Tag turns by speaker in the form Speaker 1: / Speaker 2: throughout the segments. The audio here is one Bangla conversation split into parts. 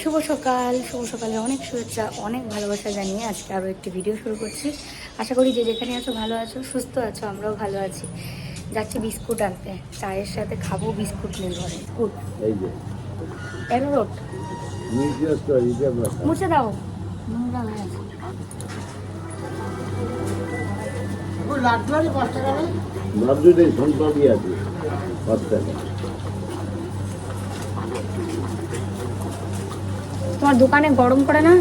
Speaker 1: শুভ সকাল শুভ সকালে অনেক শুভেচ্ছা অনেক ভালোবাসা জানিয়ে আজকে আরও একটি ভিডিও শুরু করছি। আশা করি যে যেখানে আছো ভালো আছো সুস্থ আছো আমরাও ভালো আছি। যাচ্ছি বিস্কুট আনতে। চায়ের সাথে খাব বিস্কুট নেই ঘরে। বিস্কুট
Speaker 2: এই যে।
Speaker 1: এর রোড
Speaker 2: নির্দিষ্ট হিসেব রাখা
Speaker 1: মুছে দাও। নোংরা হয়ে আছে।
Speaker 2: লাড্ডু নেই আছে পাঁচ টাকা।
Speaker 1: তোমার দোকানে গরম করে না?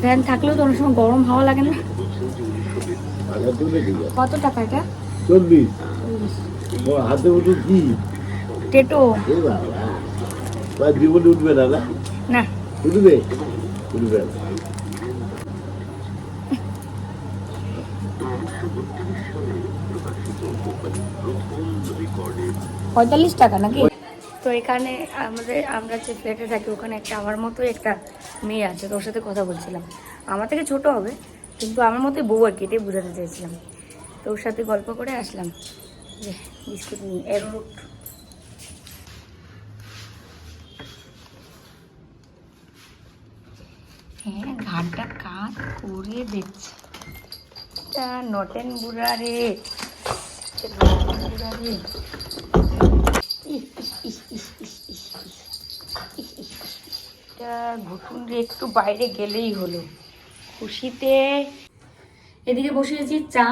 Speaker 1: ফ্যান থাকলেও তো অনেক সময় গরম হাওয়া লাগে না।
Speaker 2: আছে
Speaker 1: কত টাকা এটা?
Speaker 2: চল্লিশ। হাতে কি?
Speaker 1: টেটো।
Speaker 2: জীবনে উঠবে না না? উঠবে? উঠবে
Speaker 1: পঁয়তাল্লিশ টাকা নাকি? তো এখানে আমাদের আমরা যে ফ্ল্যাটে থাকি ওখানে একটা আমার মতোই একটা মেয়ে আছে তো ওর সাথে কথা বলছিলাম। আমার থেকে ছোট হবে কিন্তু আমার মতোই বউ আর কি এটাই বোঝাতে চাইছিলাম। তো ওর সাথে গল্প করে আসলাম যে বিস্কুট নিয়ে এরোট হ্যাঁ ঘাটটা কাজ করে দেখছে। এটা নটেন বুড়া রে। নটেন বুড়া রে। এটা একটু বাইরে গেলেই হলো। খুশিতে এদিকে বসিয়েছি চা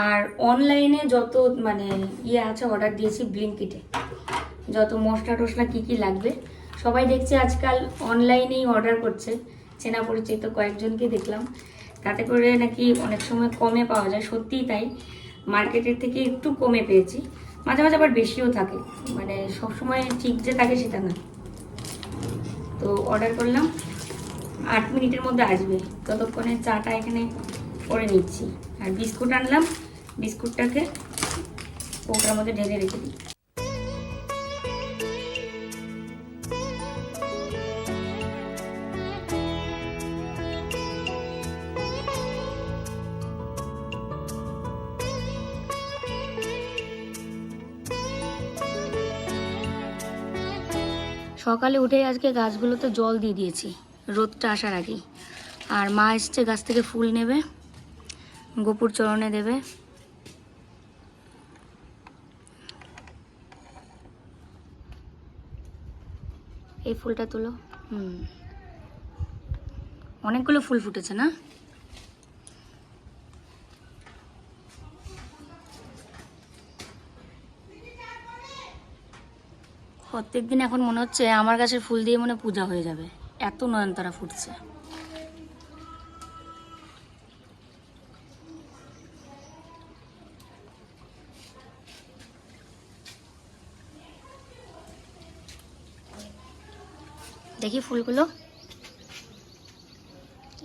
Speaker 1: আর অনলাইনে যত মানে ইয়ে আছে অর্ডার দিয়েছি ব্লিঙ্কিটে যত মশলা টশলা কী কী লাগবে। সবাই দেখছে আজকাল অনলাইনেই অর্ডার করছে। চেনা পরিচিত কয়েকজনকে দেখলাম। তাতে করে নাকি অনেক সময় কমে পাওয়া যায়। সত্যিই তাই। মার্কেটের থেকে একটু কমে পেয়েছি। মাঝে মাঝে আবার বেশিও থাকে। মানে সবসময় ঠিক যে থাকে সেটা না তো অর্ডার করলাম। আট মিনিটের মধ্যে আসবে। ততক্ষণে চাটা এখানে করে নিচ্ছি। আর বিস্কুট আনলাম। বিস্কুটটাকে ওটার মধ্যে ঢেলে রেখে দিই সকালে উঠে আজকে গাছগুলোতে জল দিয়ে দিয়েছি, রোদটা আসার আগেই। আর মা এসছে গাছ থেকে ফুল নেবে, গোপুর চরণে দেবে। এই ফুলটা তুলো। হুম। অনেকগুলো ফুল ফুটেছে না? প্রত্যেকদিন এখন মনে হচ্ছে আমার গাছের ফুল দিয়ে মনে পূজা হয়ে যাবে। এত নয়নতারা ফুটছে। দেখি ফুলগুলো।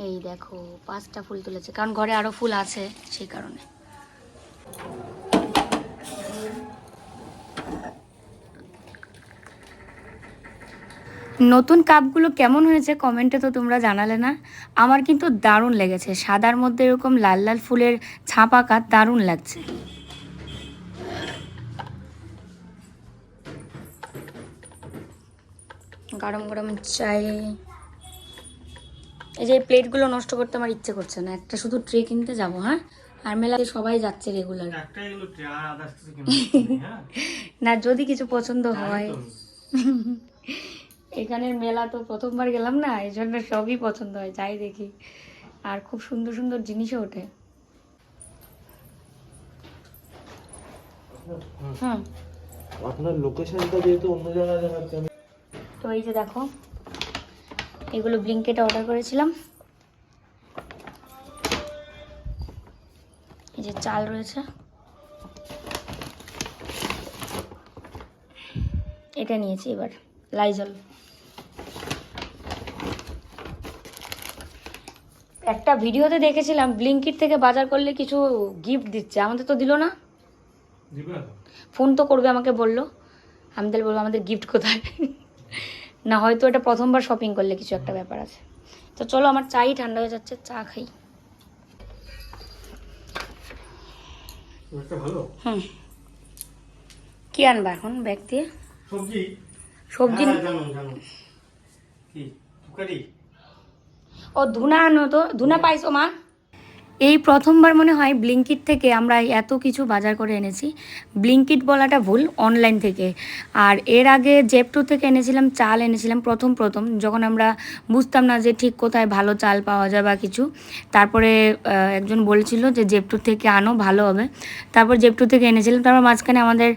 Speaker 1: এই দেখো, পাঁচটা ফুল তুলেছে, কারণ ঘরে আরও ফুল আছে সেই কারণে। নতুন কাপগুলো কেমন হয়েছে কমেন্টে তো তোমরা জানালে না। আমার কিন্তু দারুণ লেগেছে। সাদার মধ্যে এরকম লাল লাল ফুলের ছাপ আঁকা দারুণ লাগছে। গরম গরম চাই। এই যে প্লেটগুলো নষ্ট করতে আমার ইচ্ছে করছে না। একটা শুধু ট্রে কিনতে যাব হ্যাঁ? আর মেলাতে সবাই যাচ্ছে রেগুলার
Speaker 3: না?
Speaker 1: যদি কিছু পছন্দ হয়। এখানের মেলা তো প্রথমবার গেলাম না এই জন্য সবই পছন্দ হয় যাই দেখি। আর খুব সুন্দর সুন্দর জিনিসও ওঠে। হুম।
Speaker 3: আপনার লোকেশনটা যেহেতু অন্য জায়গায় দেখাচ্ছে
Speaker 1: তো এই যে দেখো এগুলো ব্লিঙ্কেটে অর্ডার করেছিলাম। এই যে চাল রয়েছে। এটা নিয়েছি এবার লাইজল। একটা ভিডিওতে দেখেছিলাম ব্লিঙ্কিট থেকে বাজার করলে কিছু গিফট দিচ্ছে। আমাদের তো দিল না? ফোন তো করবে আমাকে বলল। আমি তাহলে বলব আমাদের গিফট কোথায়? না হয়তো এটা প্রথমবার শপিং করলে কিছু একটা ব্যাপার আছে। তো চলো আমার চাই ঠান্ডা হয়ে যাচ্ছে চা খাই। হুম। কি আনবা এখন ব্যাগ দিয়ে?
Speaker 3: সবজি?
Speaker 1: সবজি
Speaker 3: হ্যাঁ, জানো জানো কি কুকারি
Speaker 1: ও ধুনা আনো তো ধুনা পাইছো মা? এই প্রথমবার মনে হয় ব্লিঙ্কিট থেকে আমরা এত কিছু বাজার করে এনেছি। ব্লিঙ্কিট বলাটা ভুল অনলাইন থেকে। আর এর আগে জেপটু থেকে এনেছিলাম চাল এনেছিলাম প্রথম প্রথম। যখন আমরা বুঝতাম না যে ঠিক কোথায় ভালো চাল পাওয়া যায় বা কিছু তারপরে একজন বলছিল যে জেপটু থেকে আনো ভালো হবে। তারপর জেপটু থেকে এনেছিলাম তারপর মাঝখানে আমাদের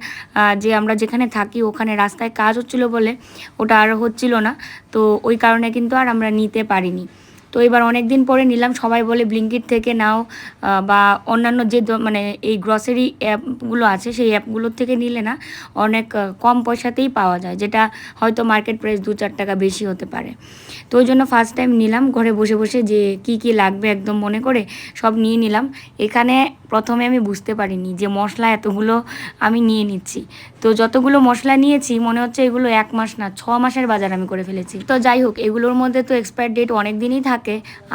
Speaker 1: যে আমরা যেখানে থাকি ওখানে রাস্তায় কাজ হচ্ছিল বলে ওটা আর হচ্ছিল না। তো ওই কারণে কিন্তু আর আমরা নিতে পারিনি। তো এবার অনেক দিন পরে নিলাম, সবাই বলে ব্লিঙ্কিট থেকে নাও বা অন্যান্য যে মানে এই গ্রসারি অ্যাপগুলো আছে, সেই অ্যাপগুলোর থেকে নিলে না অনেক কম পয়সাতেই পাওয়া যায়, যেটা হয়তো মার্কেট প্রাইস দু চার টাকা বেশি হতে পারে। তো ওই জন্য ফার্স্ট টাইম নিলাম, ঘরে বসে বসে যে কি কি লাগবে একদম মনে করে সব নিয়ে নিলাম। এখানে প্রথমে আমি বুঝতে পারিনি যে মশলা এতগুলো আমি নিয়ে নিচ্ছি। তো যতগুলো মশলা নিয়েছি, মনে হচ্ছে এগুলো এক মাস না, ছ মাসের বাজার আমি করে ফেলেছি। তো যাই হোক, এগুলোর মধ্যে তো এক্সপায়ার ডেট অনেক দিনই থাকে।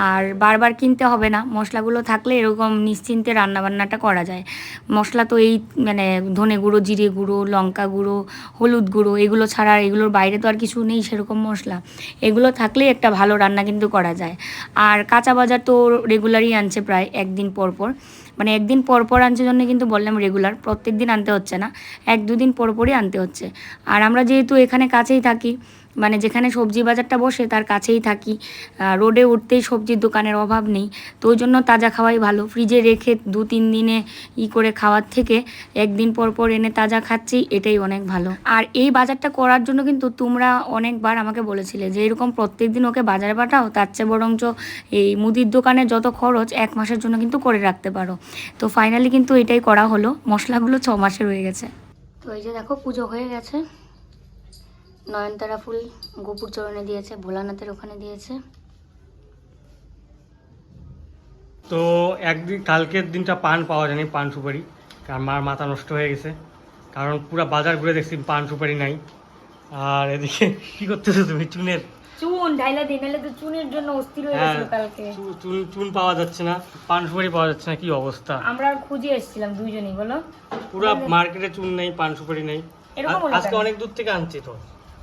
Speaker 1: আর বারবার কিনতে হবে না। মশলাগুলো থাকলে এরকম নিশ্চিন্তে রান্নাবান্নাটা করা যায়। মশলা তো এই মানে ধনে গুঁড়ো, জিরে গুঁড়ো, লঙ্কা গুঁড়ো, হলুদ গুঁড়ো, এগুলো ছাড়া এগুলোর বাইরে তো আর কিছু নেই সেরকম মশলা। এগুলো থাকলেই একটা ভালো রান্না কিন্তু করা যায়। আর কাঁচা বাজার তো রেগুলারই আনছে প্রায় একদিন পর পর। মানে একদিন পর পর আনছে জন্য কিন্তু বললাম রেগুলার প্রত্যেক দিন আনতে হচ্ছে না। এক দুদিন পর পরই আনতে হচ্ছে। আর আমরা যেহেতু এখানে কাছেই থাকি মানে যেখানে সবজি বাজারটা বসে তার কাছেই থাকি। রোডে উঠতেই সবজির দোকানের অভাব নেই। তো ওই জন্য তাজা খাওয়াই ভালো। ফ্রিজে রেখে দু, তিন দিনে ই করে খাওয়ার থেকে একদিন পর পর এনে তাজা খাচ্ছি, এটাই অনেক ভালো। আর এই বাজারটা করার জন্য কিন্তু তোমরা অনেকবার আমাকে বলেছিলে যে, এরকম প্রত্যেক দিন ওকে বাজারে পাঠাও, তার চেয়ে বরঞ্চ এই মুদির দোকানে যত খরচ এক মাসের জন্য কিন্তু করে রাখতে পারো। তো ফাইনালি কিন্তু এটাই করা হলো। মশলাগুলো ছ মাসের হয়ে গেছে। তো এই যে দেখো, পুজো হয়ে গেছে। নয়নতারা ফুল গোপুর চরণে দিয়েছে ভোলানাথের ওখানে দিয়েছে।
Speaker 4: তো একদিন কালকের দিনটা পান পাওয়া যায়নি পান সুপারি। কারণ মার মাথা নষ্ট হয়ে গেছে। কারণ পুরো বাজার ঘুরে দেখছি পান সুপারি নাই। আর এদিকে কি করতেছো তুমি চুনের?
Speaker 1: চুন ঢাইলা দিন নাহলে তো চুনের জন্য অস্থির হয়ে
Speaker 4: হ্যাঁ
Speaker 1: গেছিল কালকে।
Speaker 4: চুন চুন পাওয়া যাচ্ছে না পান সুপারি পাওয়া যাচ্ছে না কি অবস্থা?
Speaker 1: আমরা আর খুঁজে এসেছিলাম দুইজনই বলো।
Speaker 4: পুরো মার্কেটে চুন নেই পান সুপারি নেই।
Speaker 1: এরকম
Speaker 4: আজকে অনেক দূর থেকে আনছি তো।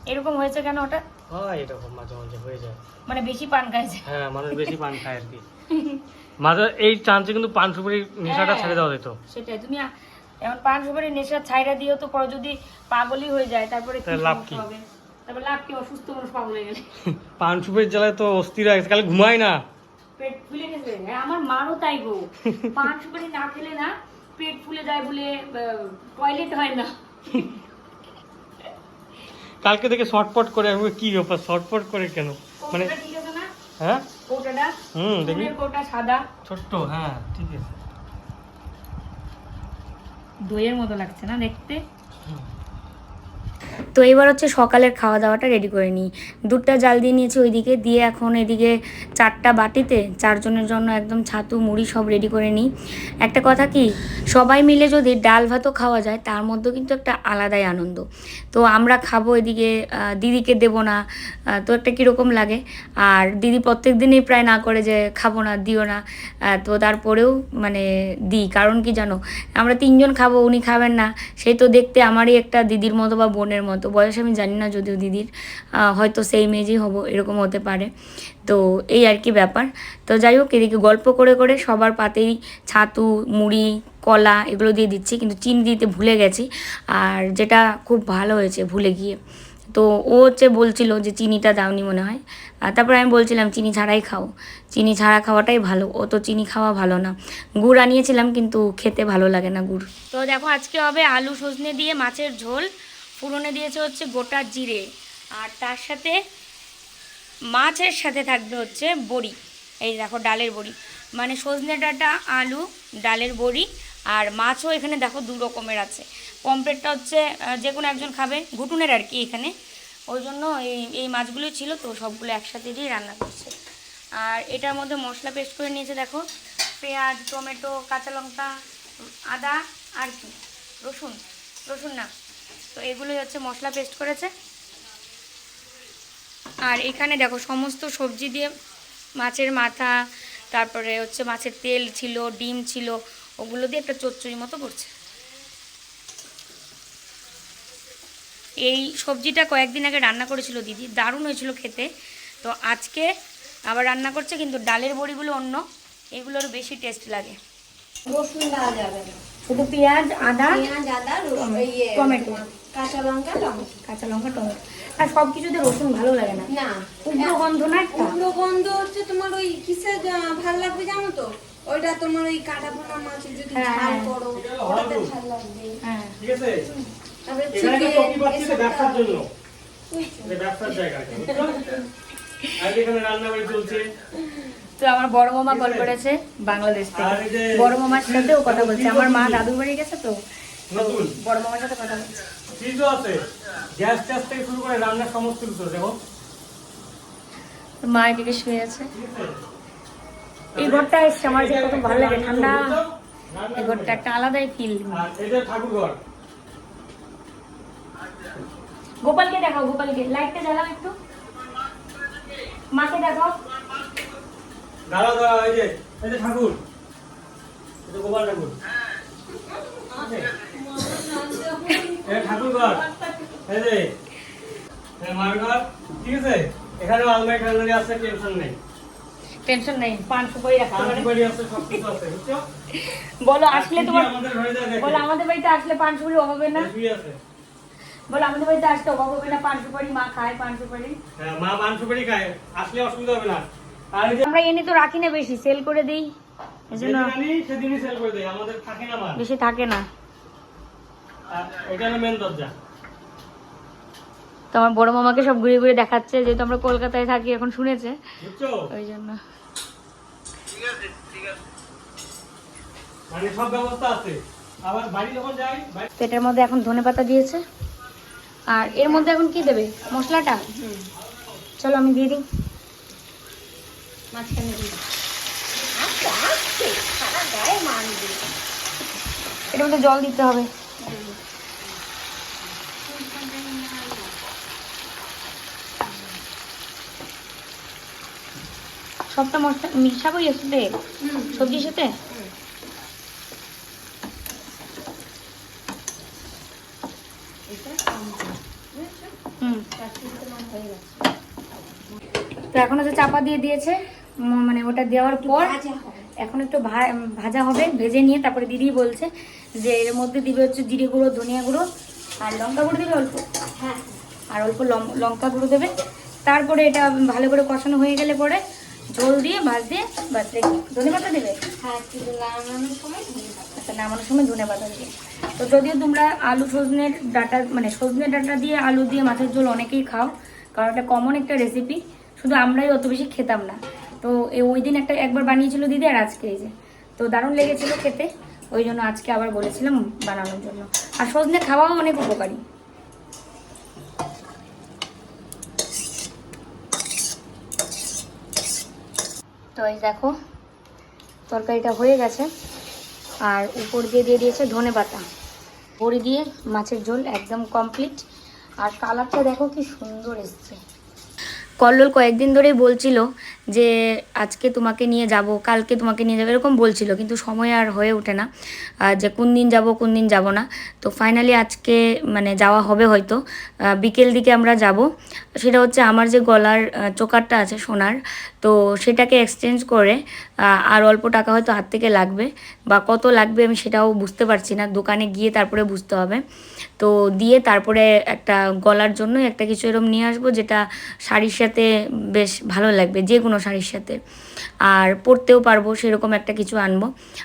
Speaker 1: এরকম হয়েছে কেন ওটা?
Speaker 4: হয় এরকম মাঝে মাঝে হয়ে যায়।
Speaker 1: মানে বেশি পান খাইছে
Speaker 4: হ্যাঁ মানুষ বেশি পান খায় আর কি। মাঝে এই চান্সে কিন্তু পান সুপারি নেশাটা
Speaker 1: হ্যাঁ।
Speaker 4: ছেড়ে দেওয়া যেত।
Speaker 1: সেটাই তুমি এমন পান সুপারি নেশা ছাইরা দিও তো পরে যদি পাগলই হয়ে যায় তারপরে কি
Speaker 4: লাভ কি?
Speaker 1: হবে? তারপর লাভ কি? অসুস্থ মানুষ পাগল হয়ে গেলে।
Speaker 4: পান সুপারির জ্বালায় তো অস্থির হয়ে গেছে কালে ঘুমায় না।
Speaker 1: পেট ফুলে গেছে। হ্যাঁ, আমার মারও তাই গো। পান সুপারি না খেলে না পেট ফুলে যায় বলে টয়লেট হয় না।
Speaker 4: কালকে থেকে শর্টপট করে আমি কি ব্যাপার? শর্টপট করে কেন? মানে হ্যাঁ?
Speaker 1: কৌটাটা?
Speaker 4: হুম দেখি
Speaker 1: সাদা।
Speaker 4: ছোট্ট হ্যাঁ ঠিক আছে।
Speaker 1: দইয়ের মতো লাগছে না দেখতে? তো এবার হচ্ছে সকালের খাওয়া দাওয়াটা রেডি করে নিই। দুধটা জাল দিয়ে নিয়েছি ওইদিকে, দিয়ে এখন এদিকে চারটা বাটিতে চারজনের জন্য একদম ছাতু, মুড়ি সব রেডি করে নিই। একটা কথা কি, সবাই মিলে যদি ডাল ভাতও খাওয়া যায়, তার মধ্যেও কিন্তু একটা আলাদাই আনন্দ। তো আমরা খাব এদিকে দিদিকে দেবো না তো একটা কীরকম লাগে। আর দিদি প্রত্যেক দিনই প্রায় না করে যে খাব না, দিও না তো তারপরেও মানে দিই। কারণ কি জানো, আমরা তিনজন খাব, উনি খাবেন না। সেই তো দেখতে আমারই একটা দিদির মতো বা বোনের মতো বয়স আমি জানি না যদিও দিদির হয়তো সেই মেজই হব, এরকম হতে পারে। তো এই আর কি ব্যাপার। তো যাই হোক, এদিকে গল্প করে করে সবার পাতেই ছাতু, মুড়ি, কলা এগুলো দিয়ে দিচ্ছি, কিন্তু চিনি দিতে ভুলে গেছি। আর যেটা খুব ভালো হয়েছে ভুলে গিয়ে। তো ও হচ্ছে বলছিল যে চিনিটা দাওনি মনে হয়। আর তারপরে আমি বলছিলাম, চিনি ছাড়াই খাও। চিনি ছাড়া খাওয়াটাই ভালো। ও তো চিনি খাওয়া ভালো না। গুড় আনিয়েছিলাম, কিন্তু খেতে ভালো লাগে না গুড়। তো দেখো, আজকে হবে আলু সজনে দিয়ে মাছের ঝোল। ফুরনে দিয়েছে হচ্ছে গোটা জিরে। আর তার সাথে মাছের সাথে থাকবে হচ্ছে বড়ি। এই দেখো, ডালের বড়ি। মানে সজনে ডাঁটা, আলু, ডালের বড়ি আর মাছও এখানে দেখো দু রকমের আছে। পমপ্লেটটা হচ্ছে যে কোনো একজন খাবে, ঘুটুনের আর কি এখানে। ওই জন্য এই এই মাছগুলোই ছিল, তো সবগুলো একসাথে দিয়ে রান্না করছে। আর এটার মধ্যে মশলা পেস্ট করে নিয়েছে, দেখো। পেঁয়াজ, টমেটো, কাঁচা লঙ্কা, আদা আর কি? রসুন। রসুন না তো এগুলোই হচ্ছে মশলা পেস্ট করেছে। আর এখানে দেখো সমস্ত সবজি দিয়ে মাছের মাথা, তারপরে হচ্ছে মাছের তেল ছিল, ডিম ছিল, ওগুলো দিয়ে একটা চচ্চড়ি মতো করছে। এই সবজিটা কয়েকদিন আগে রান্না করেছিল দিদি, দারুণ হয়েছিল খেতে। তো আজকে আবার রান্না করছে, কিন্তু ডালের বড়িগুলো অন্য, এগুলোর বেশি টেস্ট লাগে।
Speaker 5: রসুন দেওয়া যাবে না।
Speaker 1: শুধু পেঁয়াজ আদা
Speaker 5: পেঁয়াজ আদা ইয়ে
Speaker 1: টমেটো।
Speaker 5: কাঁচা লঙ্কা টমেটো।
Speaker 1: কাঁচা লঙ্কা টমেটো। আর সব কিছুতে রসুন ভালো লাগে না।
Speaker 5: না।
Speaker 1: উগ্র গন্ধ না
Speaker 5: উগ্র গন্ধ হচ্ছে তোমার ওই কিসে ভালো লাগবে জানো তো? ওইটা তোমার ওই কাটা পোনা মাছের যদি
Speaker 1: হ্যাঁ,
Speaker 5: ঝাল। করো ওটাতে ভালো লাগবে।
Speaker 1: হ্যাঁ।
Speaker 4: ঠিক আছে?
Speaker 5: তারপরে
Speaker 4: ব্যবসার জন্য। ব্যবসার জায়গা আর এখানে রান্না বাড়ি চলছে।
Speaker 1: তো আমার বড় মামা কল করেছে বাংলাদেশ
Speaker 4: এই
Speaker 1: থেকে বড় মামার সাথেও কথা বলছে। আমার মা দাদুর বাড়ি গেছে তো। বড় মামার সাথে কথা বলছে।
Speaker 4: আছে? গ্যাস ট্যাস থেকে শুরু করে রান্নার সমস্ত কিছু দেখো।
Speaker 1: মা এদিকে শুয়ে আছে। এই ঘরটা এসছে আমার যে কত ভালো লাগে ঠান্ডা। এই ঘরটা একটা আলাদাই ফিল
Speaker 4: এটা ঠাকুর ঘর।
Speaker 1: গোপালকে দেখাও গোপালকে। লাইটটা জ্বালাও একটু। মাকে দেখাও।
Speaker 4: দাঁড়াও দাঁড়াও এই যে এই যে ঠাকুর। গোপাল ঠাকুর? ঠাকুর ঘর এই যে। মার ঘর ঠিক আছে? এখানে আলমারি টালমারি আছে টেনশন নেই।
Speaker 1: টেনশন নেই পান সুপারি রাখতে পারে।
Speaker 4: সুপারি আছে সব কিছু আছে বুঝছ?
Speaker 1: বলো আসলে তোমার
Speaker 4: আমাদের
Speaker 1: বলো বাড়িতে আসলে পান সুপারি অভাব হবে না বলো আমাদের বাড়িতে আসলে অভাব হবে না? পান সুপারি মা খায় পান সুপারি
Speaker 4: হ্যাঁ, মা পান সুপারি খায় আসলে অসুবিধা হবে না।
Speaker 1: আমরা এনে তো রাখি না বেশি সেল করে দিই। এজন্য
Speaker 4: সেদিনই সেল করে দেয় আমাদের থাকে না মাল।
Speaker 1: বেশি থাকে না।
Speaker 4: আর এটা হলো মেন দরজা।
Speaker 1: তো বড় মামাকে সব ঘুরে ঘুরে দেখাচ্ছে যেহেতু আমরা কলকাতায় থাকি এখন শুনেছে। ওই জন্য।
Speaker 4: মানে সব ব্যবস্থা আছে। আবার বাড়ি যখন যাই বাড়ি-
Speaker 1: তো এটার মধ্যে এখন ধনে পাতা দিয়েছে। আর এর মধ্যে এখন কি দেবে? মশলাটা? চলো আমি দিয়ে দিই।
Speaker 5: মাঝখানে দিয়ে। আস্তে আস্তে সারা গায়ে মানবে
Speaker 1: এটার মধ্যে জল দিতে হবে। সবটা মশলা মিশাবো এর সাথে সবজির সাথে? তো এখন হচ্ছে চাপা দিয়ে দিয়েছে মানে ওটা দেওয়ার পর এখন একটু ভা- ভাজা হবে ভেজে নিয়ে তারপরে দিদি বলছে যে এর মধ্যে দিবে হচ্ছে জিরে গুঁড়ো ধনিয়া গুঁড়ো আর লঙ্কা গুঁড়ো দেবে অল্প?
Speaker 5: হ্যাঁ।
Speaker 1: আর অল্প লঙ্কা গুঁড়ো দেবে। তারপরে এটা ভালো করে কষানো হয়ে গেলে পরে ঝোল দিয়ে ভাজ দিয়ে বাস ধনে পাতা দেবে?
Speaker 5: হ্যাঁ সময় দিয়ে দাও।
Speaker 1: আচ্ছা নামানোর সময় ধনে পাতা দিয়ে। তো যদিও তোমরা আলু সজনের ডাটা মানে সজনে ডাটা দিয়ে আলু দিয়ে মাছের ঝোল অনেকেই খাও কারণ এটা কমন একটা রেসিপি শুধু আমরাই অত বেশি খেতাম না। তো ওই দিন একটা একবার বানিয়েছিল দিদি আর আজকে এই যে। তো দারুণ লেগেছিল খেতে, ওই জন্য আজকে আবার বলেছিলাম বানানোর জন্য। আর সজনে খাওয়াও অনেক উপকারী। তো এই দেখো, তরকারিটা হয়ে গেছে। আর উপর দিয়ে দিয়ে দিয়েছে ধনে পাতা। বড়ি দিয়ে মাছের ঝোল একদম কমপ্লিট। আর কালারটা দেখো কি সুন্দর এসছে। কল্লোল কয়েকদিন ধরেই বলছিল যে আজকে তোমাকে নিয়ে যাব, কালকে তোমাকে নিয়ে যাব, এরকম বলছিল, কিন্তু সময় আর হয়ে ওঠে না। যে কোন দিন যাব, কোন দিন যাব না। তো ফাইনালি আজকে মানে যাওয়া হবে হয়তো। বিকেল দিকে আমরা যাব। সেটা হচ্ছে আমার যে গলার চোকারটা আছে সোনার, তো সেটাকে এক্সচেঞ্জ করে আর অল্প টাকা হয়তো হাত থেকে লাগবে। বা কত লাগবে আমি সেটাও বুঝতে পারছি না। দোকানে গিয়ে তারপরে বুঝতে হবে। তো দিয়ে তারপরে একটা গলার জন্য একটা কিছু এরকম নিয়ে আসব, যেটা শাড়ির সাথে বেশ ভালো লাগবে। যে কোনো শাড়ির সাথে। আর পরতেও পারব, সেরকম একটা কিছু আনব।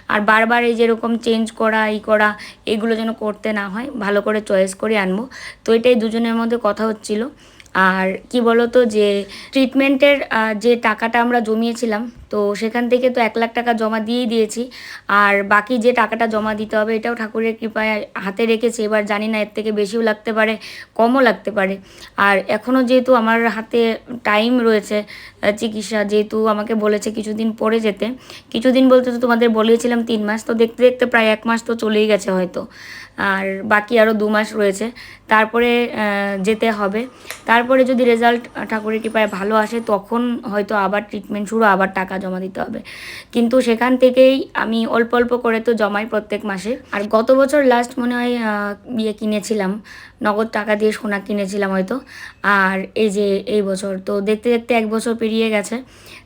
Speaker 1: আর বারবার এই যেরকম চেঞ্জ করা, ই করা, এগুলো যেন করতে না হয়, ভালো করে চয়েস করে আনব। তো এটাই দুজনের মধ্যে কথা হচ্ছিল। আর কি বলতো যে ট্রিটমেন্টের যে টাকাটা আমরা জমিয়েছিলাম, তো সেখান থেকে তো এক লাখ টাকা জমা দিয়েই দিয়েছি। আর বাকি যে টাকাটা জমা দিতে হবে, এটাও ঠাকুরের কৃপায় হাতে রেখেছি। এবার জানি না এর থেকে বেশিও লাগতে পারে, কমও লাগতে পারে। আর এখনও যেহেতু আমার হাতে টাইম রয়েছে চিকিৎসা, যেহেতু আমাকে বলেছে কিছুদিন পরে যেতে। কিছুদিন বলতে তো তোমাদের বলেছিলাম তিন মাস, তো দেখতে দেখতে প্রায় এক মাস তো চলেই গেছে হয়তো। আর বাকি আরও দু মাস রয়েছে। তারপরে যেতে হবে। তার তারপরে যদি রেজাল্ট ঠাকুরের কৃপায় ভালো আসে, তখন হয়তো আবার ট্রিটমেন্ট শুরু, আবার টাকা জমা দিতে হবে। কিন্তু সেখান থেকেই আমি অল্প অল্প করে তো জমাই প্রত্যেক মাসে। আর গত বছর লাস্ট মনে হয় ইয়ে কিনেছিলাম, নগদ টাকা দিয়ে সোনা কিনেছিলাম হয়তো। আর এই যে এই বছর, তো দেখতে দেখতে এক বছর পেরিয়ে গেছে।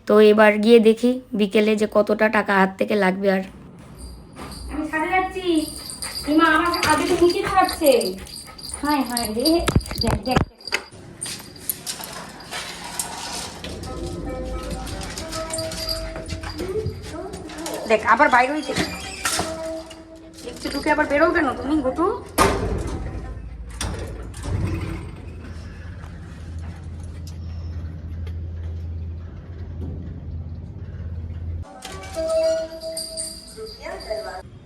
Speaker 1: তো এবার গিয়ে দেখি বিকেলে যে কতটা টাকা হাত থেকে লাগবে আর। আমি ছাদে যাচ্ছি। আমার আগে তো নিচে খাচ্ছে হায় হায় দেখ দেখ। দেখ। আবার বাইরে হইতে। একটু ঢুকে আবার বেরো কেন তুমি, গোটু?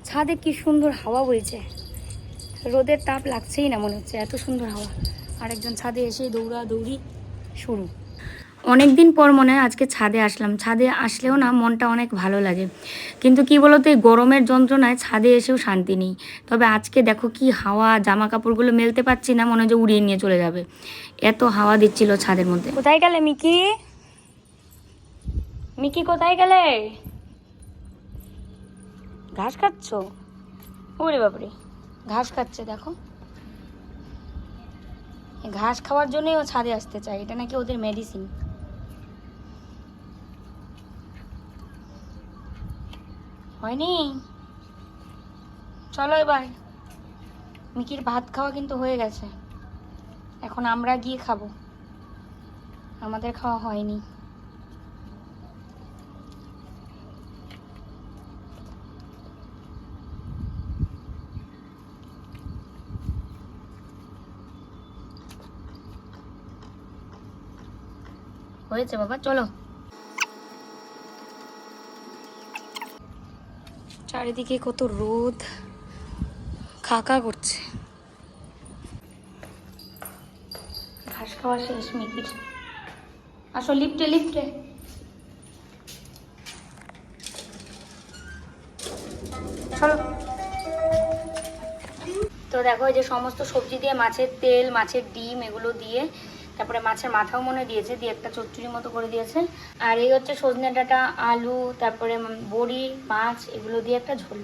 Speaker 1: ছাদে কি সুন্দর হাওয়া বইছে। রোদের তাপ লাগছেই না মনে হচ্ছে, এত সুন্দর হাওয়া। আরেকজন ছাদে এসে দৌড়া দৌড়ি শুরু। অনেক দিন পর মনে হয় আজকে ছাদে আসলাম। ছাদে আসলেও না মনটা অনেক ভালো লাগে। কিন্তু কি বলতো, এই গরমের যন্ত্রণায় ছাদে এসেও শান্তি নেই। তবে আজকে দেখো কি হাওয়া জামা কাপড়গুলো মেলতে পারছি না, মনে হয় যে উড়িয়ে নিয়ে চলে যাবে। এত হাওয়া দিচ্ছিল ছাদের মধ্যে। কোথায় গেলে, মিকি? মিকি কোথায় গেলে? ঘাস খাচ্ছ? ওরে বাপরে, ঘাস খাচ্ছে, দেখো। ঘাস খাওয়ার জন্যই ও ছাদে আসতে চায়, এটা নাকি ওদের মেডিসিন হয়নি? চলো এবার। মিকির ভাত খাওয়া কিন্তু হয়ে গেছে। এখন আমরা গিয়ে খাব। আমাদের খাওয়া হয়নি। হয়েছে বাবা, চলো। চারিদিকে কত রোদ। খাকা করছে। ঘাস খাওয়া শেষ, মিকির। আসো, লিফটে লিফটে। তো দেখো এই যে সমস্ত সবজি দিয়ে মাছের তেল, মাছের ডিম এগুলো দিয়ে তারপরে মাছের মাথাও মনে দিয়েছে দিয়ে একটা চচ্চড়ি মতো করে দিয়েছে। আর এই হচ্ছে সজনে ডাঁটা আলু তারপরে বড়ি মাছ এগুলো দিয়ে একটা ঝোল।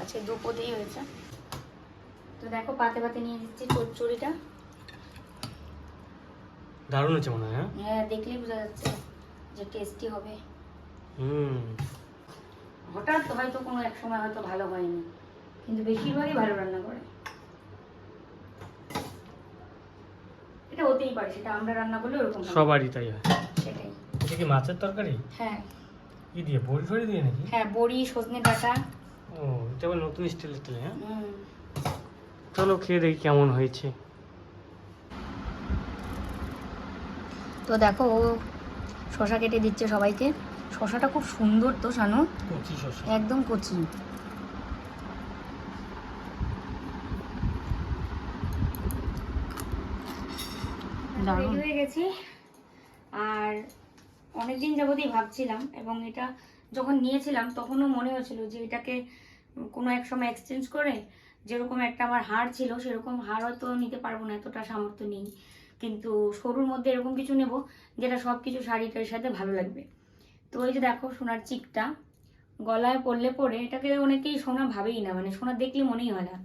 Speaker 1: আচ্ছা দুপো দিয়েই হয়েছে। তো দেখো পাতে পাতে নিয়ে দিচ্ছি চচ্চড়িটা।
Speaker 4: দারুণ হচ্ছে মনে হয় হ্যাঁ?
Speaker 1: হ্যাঁ দেখলেই বোঝা যাচ্ছে যে টেস্টি হবে।
Speaker 4: হুম।
Speaker 1: হঠাৎ হয়তো কোনো এক সময় হয়তো ভালো হয়নি কিন্তু বেশিরভাগই ভালো রান্না করে এটা হতেই পারে সেটা আমরা রান্না করলে ওরকম।
Speaker 4: সবারই তাই হয়।
Speaker 1: সেটাই।
Speaker 4: এটা কি মাছের তরকারি?
Speaker 1: হ্যাঁ।
Speaker 4: কি দিয়ে বড়ি ফড়ি দিয়ে নাকি?
Speaker 1: হ্যাঁ বড়ি সজনে ডাঁটা।
Speaker 4: ও এটা আবার নতুন স্টাইলের তেলে হ্যাঁ? চলো খেয়ে দেখি কেমন হয়েছে।
Speaker 1: তো দেখো ও শশা কেটে দিচ্ছে সবাইকে। শশাটা খুব সুন্দর তো শানু? একদম কচি। আর অনেকদিন যাবতই ভাবছিলাম এবং এটা যখন নিয়েছিলাম তখনও মনে হয়েছিল যে এটাকে কোনো এক সময় এক্সচেঞ্জ করে যেরকম একটা আমার হার ছিল সেরকম হার হয়তো নিতে পারব না, এতটা সামর্থ্য নেই। কিন্তু সরুর মধ্যে এরকম কিছু নেব যেটা সব কিছু শাড়িটার সাথে ভালো লাগবে। তো ওই যে দেখো সোনার চিকটা, গলায় পরলে পরে এটাকে অনেকেই সোনা ভাবেই না মানে সোনা দেখলে মনেই হয় না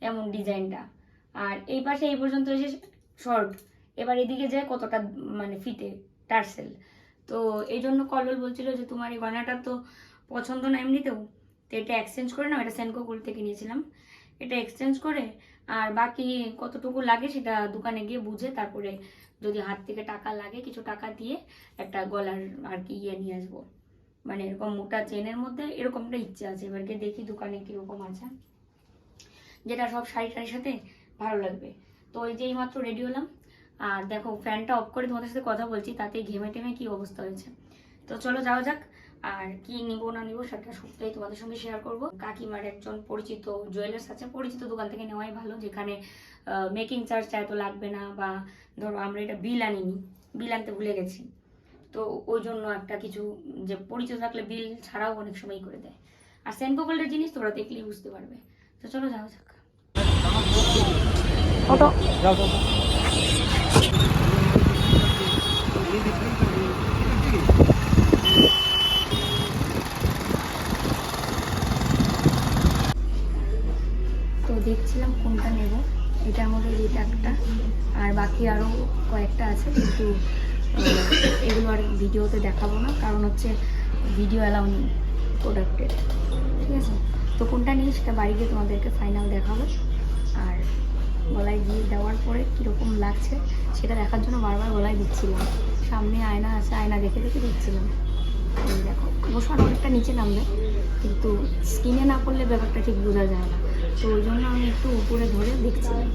Speaker 1: এমন ডিজাইনটা। আর এই পাশে এই পর্যন্ত এসে শর্ট। এবার এদিকে যায় কতটা মানে ফিটে, টার্সেল। তো এই জন্য কল্লোল বলছিল যে, তোমার এই গয়নাটা তো পছন্দ না এমনিতেও, তো এটা এক্সচেঞ্জ করে নাও। এটা সেনকো গোল্ড থেকে নিয়েছিলাম। এটা এক্সচেঞ্জ করে, আর বাকি কতটুকু লাগে সেটা দোকানে গিয়ে বুঝে তারপরে যদি হাত থেকে টাকা লাগে, কিছু টাকা দিয়ে একটা গলার আর কি ইয়ে নিয়ে আসব। মানে এরকম মোটা চেনের মধ্যে এরকমটা ইচ্ছে আছে। এবার গিয়ে দেখি দোকানে কীরকম আছে। যেটা সব শাড়ি টাড়ির সাথে ভালো লাগবে। তো ওই যে মাত্র রেডি হলাম। আর দেখো, ফ্যানটা অফ করে তোমাদের সাথে কথা বলছি, তাতে ঘেমে টেমে কি অবস্থা হয়েছে? তো চলো যাওয়া যাক, আর কি নিবো না নিবো সেটা সত্যিই তোমাদের সঙ্গে শেয়ার করব। কাকিমার একজন পরিচিত জুয়েলার্স আছে, পরিচিত দোকান থেকে নেওয়াই ভালো, যেখানে মেকিং চার্জ এত লাগবে না, বা ধরো আমরা এটা বিল আনিনি বিল আনতে ভুলে গেছি। তো ওই জন্য একটা কিছু, যে পরিচিত থাকলে বিল ছাড়াও অনেক সময় করে দেয়। আর সেনকো গোল্ডের জিনিস তোমরা দেখলেই বুঝতে পারবে। তো চলো যাওয়া যাক। তো
Speaker 4: দেখছিলাম কোনটা নেব।
Speaker 1: এটা আমাদের যেটা একটা। আর বাকি আরও কয়েকটা আছে, কিন্তু এগুলো আর ভিডিওতে দেখাবো না, কারণ হচ্ছে ভিডিও অ্যালাউ নেই প্রোডাক্টের ঠিক আছে? তো কোনটা নিয়ে সেটা বাড়ি গিয়ে তোমাদেরকে ফাইনাল দেখাবো। আর গলায় দিয়ে দেওয়ার পরে কীরকম লাগছে, সেটা দেখার জন্য বারবার গলায় দিচ্ছিলাম। সামনে আয়না আছে আয়না দেখে দেখে দেখছিলাম। দেখো অবশ্য অনেকটা নিচে নামবে কিন্তু স্কিনে না পড়লে ব্যাপারটা ঠিক বোঝা যায় না। তো ওই জন্য আমি একটু উপরে ধরে দেখছিলাম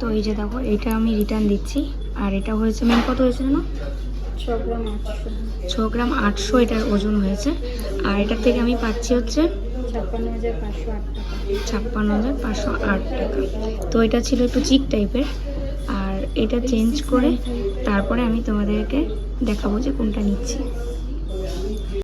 Speaker 1: তো এই যে দেখো এটা আমি রিটার্ন দিচ্ছি আর এটা হয়েছে মেন কত হয়েছে না
Speaker 5: ছ গ্রাম আটশো।
Speaker 1: এটার ওজন হয়েছে আর এটার থেকে আমি পাচ্ছি হচ্ছে
Speaker 5: ছাপ্পান্ন হাজার পাঁচশো আট
Speaker 1: ছাপ্পান্ন হাজার পাঁচশো আট টাকা। তো এটা ছিল একটু চিক টাইপের আর এটা চেঞ্জ করে তারপরে আমি তোমাদেরকে দেখাবো যে কোনটা নিচ্ছি।